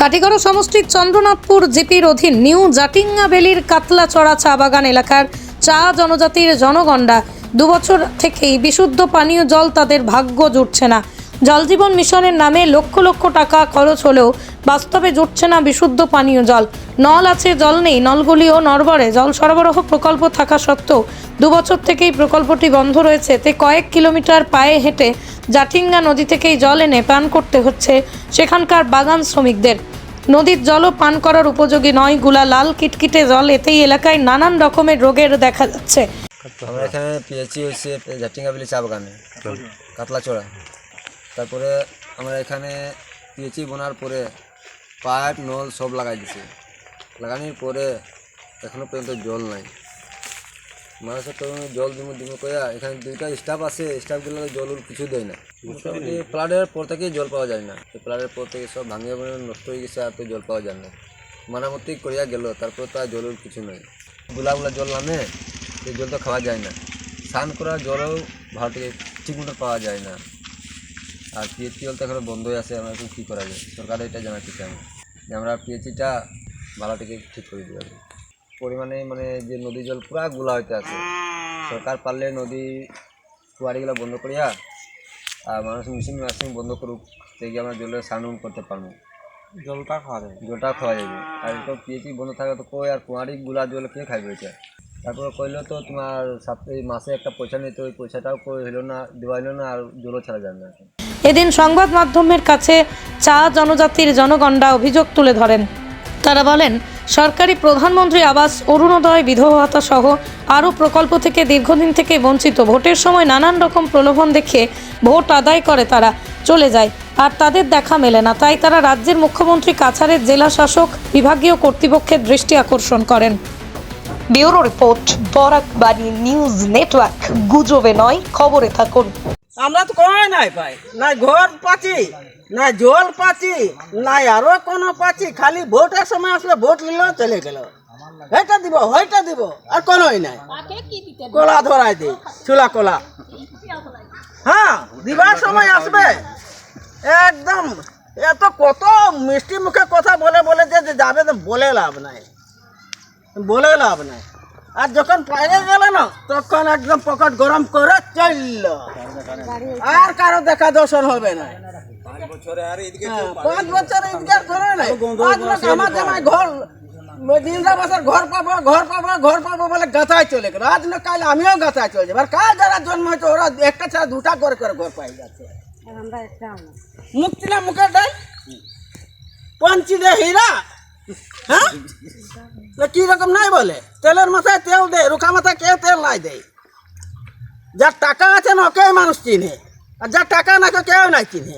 কাটিগড় সমষ্টির চন্দ্রনাথপুর জিপির অধীন নিউ জাটিঙ্গা বেলির কাতলাচড়া চা বাগান এলাকার চা জনজাতির জনগণ্ডা দুবছর থেকেই বিশুদ্ধ পানীয় জল তাদের ভাগ্য জুটছে না। জলজীবন মিশনের নামে লক্ষ লক্ষ টাকা খরচ হলেও বাস্তবে জুটছে না বিশুদ্ধ পানীয় জল। নল আছে, জল নেই। নলগুলিও নরবরে জল সরবরাহ প্রকল্প থাকা সত্ত্বেও দুবছর থেকেই প্রকল্পটি বন্ধ রয়েছে। তে কয়েক কিলোমিটার পায়ে হেঁটে জাটিঙ্গা নদী থেকেই জল এনে পান করতে হচ্ছে সেখানকার বাগান শ্রমিকদের। নদীর জলও পান করার উপযোগী নয়। গুলা লাল কিটকিটে জল এতেই এলাকায় নানান রকমের রোগের দেখা যাচ্ছে। আমরা এখানে পেয়েছি হচ্ছে জাটিঙ্গাবিলি চা বাগানে। তারপরে আমরা এখানে পিএচি বোনার পরে পাইপ নল সব লাগাই দিছি। লাগানোর পরে এখনও পর্যন্ত জল নাই। মানুষের তো জল দিমু দিমু কয়া এখানে দুইটা স্টাফ আছে স্টাফগুলো জল উল কিছু দেয় না। মোটামুটি ফ্লাডের পর থেকেই জল পাওয়া যায় না। ফ্লাডের পর থেকে সব ভাঙিয়ে ভাঙিয়ে নষ্ট হয়ে গেছে আর তো জল পাওয়া যায় না। মারামতি করিয়া গেল তারপর তো আর জল উল কিছু নাই। গুলা গুলা জল নামে সেই জল তো খাওয়া যায় না। স্নান করার জলও ভালো থেকে ঠিক মতো পাওয়া যায় না। আর পিএইচি জল তো এখন বন্ধ হয়ে আছে আমরা এখন কী করা যায়? সরকার এটা জানাতে চাই আমি যে আমরা পিএইচিটা ভালো থেকে ঠিক করে দিতে পরিমাণে মানে যে নদী জল পুরা গুলা হইতে আছে সরকার পারলে নদী কুয়ারিগুলো বন্ধ করিয়া আর মানুষ মেশিন মেশিন বন্ধ করুক থেকে আমরা জলের স্নান করতে পারব। জলটা খাওয়া যায় জলটা খাওয়া যাবে। আর তো পিএইচি বন্ধ থাকে তো কই আর কুয়ারি গুলা জল কে খাইবে এটা? তারপরে কইলো তো তোমার সপ্তাহে মাসে একটা পয়সা নিতে ওই পয়সাটাও কই হলো না দেওয়া হলো না আর জলও ছাড়া যায় না এদিন সংবাদ মাধ্যমের কাছে চা জনজাতির জনগণরা অভিযোগ তুলে ধরেন। তারা বলেন, সরকারি প্রধানমন্ত্রী আবাস, অরুণোদয় বিধবা সহ আরও প্রকল্প থেকে দীর্ঘদিন থেকে বঞ্চিত, ভোটের সময় নানান রকম প্রলোভন দেখে ভোট আদায় করে তারা, চলে যায়। আর তাদের দেখা মেলে না, তাই তারা রাজ্যের মুখ্যমন্ত্রী কাছাড়ের জেলা শাসক বিভাগীয় কর্তৃপক্ষের দৃষ্টি আকর্ষণ করেন। Bureau report Barakbari news network, গুজবে নয়, খবরে থাকুন। আমরা তো কই নাই পাই না ঘর পাচ্ছি না জল পাচ্ছি না আরও কোনো পাচ্ছি খালি ভোটের সময় আসলে ভোট নিল চলে গেল। হেটা দিব হইটা দিব আর কোনোই নাই। কলা ধরাই দিই চুলা কলা। হ্যাঁ দিবার সময় আসবে। একদম এত কত মিষ্টি মুখে কথা বলে বলে যে যাবে তো বলে লাভ নাই। বলে লাভ নাই। আর যখন পাইলে গেল না তখন একদম পকেট গরম করে চলল। আর কারও দেখা দর্শন হবে না। হ্যাঁ, পাঁচ বছর ইন্টার করে নাই। পাঁচ বছর আমার জামাই ঘর দিনরা বছর ঘর পাবো ঘর পাবো ঘর পাবো বলে গাথায় চলে গেল। আজ না কাল আমিও গাথায় চলে যাব। আর কাল যারা জন্ম হয়েছে ওরা একটা ছাড়া দুটা করে করে ঘর পাই যাচ্ছে। মুক্তি না মুখের ডাই পঞ্চি দে হীরা? হ্যাঁ? না কি রকম নাই বলে? তেলের মাথায় তেল দেয় রুখা মাথায় কেউ তেল নাই দেয়? যার টাকা আছে না কেউ মানুষ চিনে। আর যার টাকা না কেউ নাই চিনে।